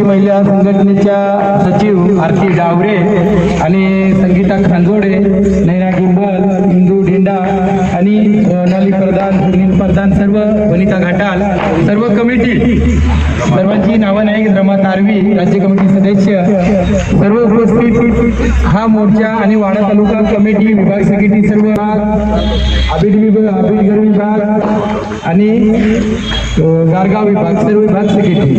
महिला संघटनेच्या सचिव आरती डावरे आणि संगीता खांजोडे नैना गिंबल इंदू ढिंडा आणि नाली मतदान सर्व वनिता घाटाल सर्व कमिटी सर्वांची नावं नाही रमा तारवी राज्य कमिटी सदस्य सर्व उपस्थित हा मोर्चा आणि वाडा तालुका कमिटी विभाग सेक्रेटरी सर्व विभाग विभाग आबिडगर विभाग आणि गारगाव विभाग सर्व विभाग सेक्रेटरी